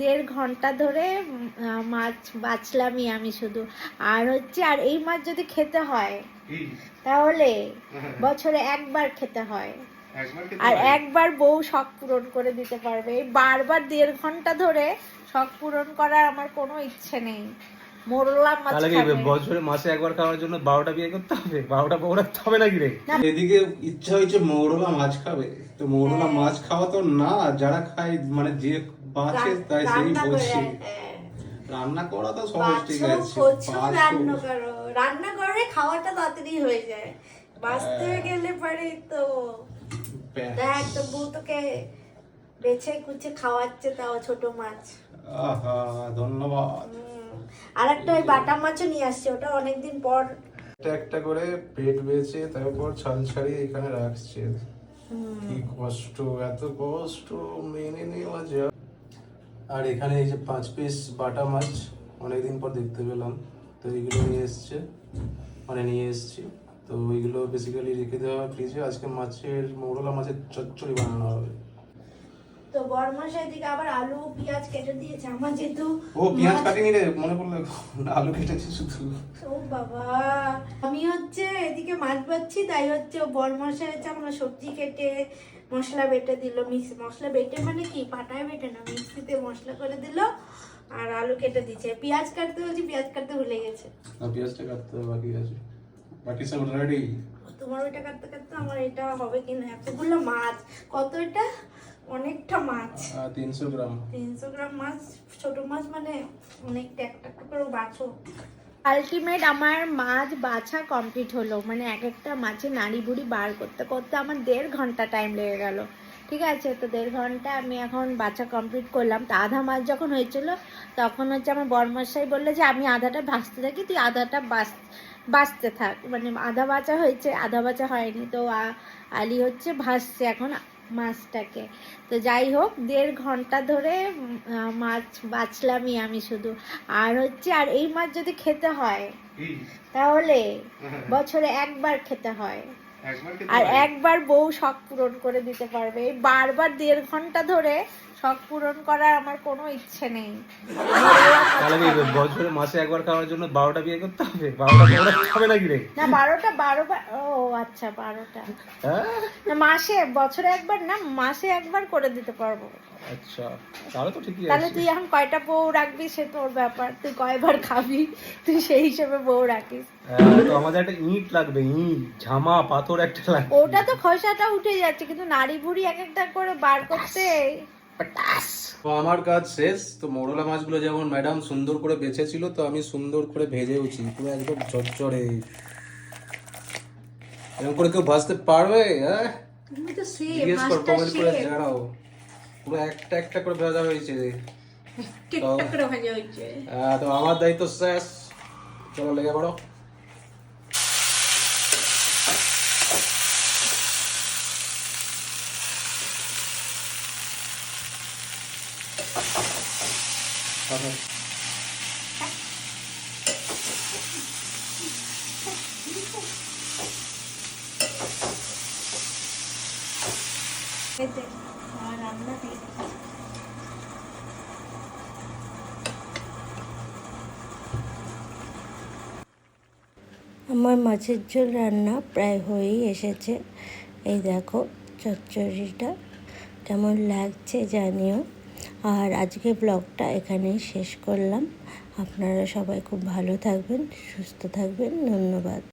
দেড় ঘণ্টা ধরে মাছ বাছলামই আমি শুধু। আর হচ্ছে আর এই মাছ যদি খেতে হয় তাহলে বছরে একবার খেতে হয়। আর একবার বউ শখ পূরণ করে দিতে পারবে। বারবার দেড় ঘণ্টা ধরে শখ পূরণ করার আমার কোনো ইচ্ছে নেই। মোরলা মাছ তাহলে খাবে। বছরে মাসে একবার খাওয়ার জন্য বারোটা বিয়ে করতে হবে? বারোটা বউ রাখতে হবে নাকি রে? এদিকে ইচ্ছা হয়েছে মৌরলা মাছ খাবে। তো মৌরলা হ্যাঁ। মাছ খাওয়া তো না যারা খায় মানে যে বাঁচে তাই সেই বলছে। হ্যাঁ। রান্না করা তো সহজ ঠিক আছে রান্না করো। রান্না করে খাওয়াটা তাড়াতাড়ি হয়ে যায়। বাঁচতে হ্যাঁ। গেলে পরে তো দেখ তো বউ তোকে বেছে কুচে খাওয়াচ্ছে তাও ছোট মাছ। আহা ধন্যবাদ। আর একটা ওই বাটা মাছও নিয়ে আসছে ওটা অনেকদিন পর। একটা একটা করে পেট বেছে তারপর ছাল ছাড়িয়ে এখানে রাখছে। কি কষ্ট এত কষ্ট মেনে নেওয়া যায়। আর এখানে এই যে পাঁচ পিস বাটা মাছ, অনেকদিন পর দেখতে পেলাম। তো এইগুলো নিয়ে এসছে মানে নিয়ে এসছি। তো ওইগুলো বেসিক্যালি রেখে দেওয়া ফ্রিজে আজকে মাছের মৌরলা মাছের চচ্চড়ি বানানো হবে। তো বরমাসের দিকে আবার আলু পেঁয়াজ কেটে দিয়েছে আমার যেহেতু। ও পেঁয়াজ কাটিনি রে মনে পড়ল আলু কেটেছি শুধু। ও বাবা আমি হচ্ছে এদিকে মাছ বাচ্ছি তাই হচ্ছে বরমাসে হচ্ছে আমরা সবজি কেটে মশলা বেটে দিল মিক্স মশলা বেটে মানে কি পাটায় বেটে না মিক্সিতে মশলা করে দিল আর আলু কেটে দিচ্ছে পেঁয়াজ কাটতে বলছি পেঁয়াজ কাটতে ভুলে গেছে। না পেঁয়াজটা কাটতে বাকি আছে। বাকি সব রেডি তোমার ওইটা কাটতে কাটতে আমার এটা হবে কিনা? এতগুলো মাছ কত এটা? অনেকটা মাছ। তিনশো গ্রাম। তিনশো গ্রাম মাছ ছোট মাছ মানে অনেকটা একটা করে বাছো। আলটিমেট আমার মাছ বাছা কমপ্লিট হলো। মানে এক একটা মাছের নাড়ি বুড়ি বার করতে করতে আমার দেড় ঘণ্টা টাইম লেগে গেল। ঠিক আছে তো দেড় ঘণ্টা আমি এখন বাছা কমপ্লিট করলাম। তো আধা মাছ যখন হয়েছিল তখন হচ্ছে আমার বরমশাই বলল যে আমি আধাটা ভাজতে থাকি তুই আধাটা বাস বাঁচতে থাক। মানে আধা বাঁচা হয়েছে আধা বাঁচা হয়নি। তো আলি হচ্ছে ভাসছে এখন। মাছটাকে। তো যাই হোক দেড় ঘণ্টা ধরে মাছ বাঁচলামই আমি শুধু। আর হচ্ছে আর এই মাছ যদি খেতে হয় তাহলে বছরে একবার খেতে হয়। আর একবার বউ শখ পূরণ করে দিতে পারবে। বারবার দেড় ঘণ্টা ধরে শখ পূরণ করার আমার কোনো ইচ্ছে নেই। তাহলে বছরে মাসে একবার খাওয়ার জন্য বারোটা বিয়ে করতে হবে? বারোটা বউ রাখতে নাকি রে? না বারোটা বারো ও আচ্ছা বারোটা। হ্যাঁ? না মাসে বছরে একবার না মাসে একবার করে দিতে পারব। আচ্ছা তাহলে তো ঠিকই তাহলে তুই এখন কয়টা বউ রাখবি সে তোর ব্যাপার। তুই কয়বার খাবি তুই সেই হিসেবে বউ রাখিস। হ্যাঁ, তো আমাদের একটা ইট লাগবে ইট ঝামা পাথর একটা লাগবে। ওটা তো খোসাটা উঠে যাচ্ছে কিন্তু নাড়ি বুড়ি এক একটা করে বার করতে। তো আমার কাজ শেষ তো মোরলা মাছগুলো যেমন ম্যাডাম সুন্দর করে বেছেছিল তো আমি সুন্দর করে ভেজেওছি পুরো একদম চচ্চড়ে এরকম করে কেউ ভাজতে পারবে? হ্যাঁ? তুমি তো সে কর পুরো একটা একটা করে ভাজা হয়েছে আহ, তো আমার দায়িত্ব শেষ। চলো লেগে পড়ো। আচ্ছা। খেতে আমার মাছের ঝোল রান্না প্রায় হয়েই এসেছে। এই দেখো চচ্চড়িটা কেমন লাগছে জানিও। আর আজকে ব্লগটা এখানেই শেষ করলাম। আপনারা সবাই খুব ভালো থাকবেন, সুস্থ থাকবেন। ধন্যবাদ।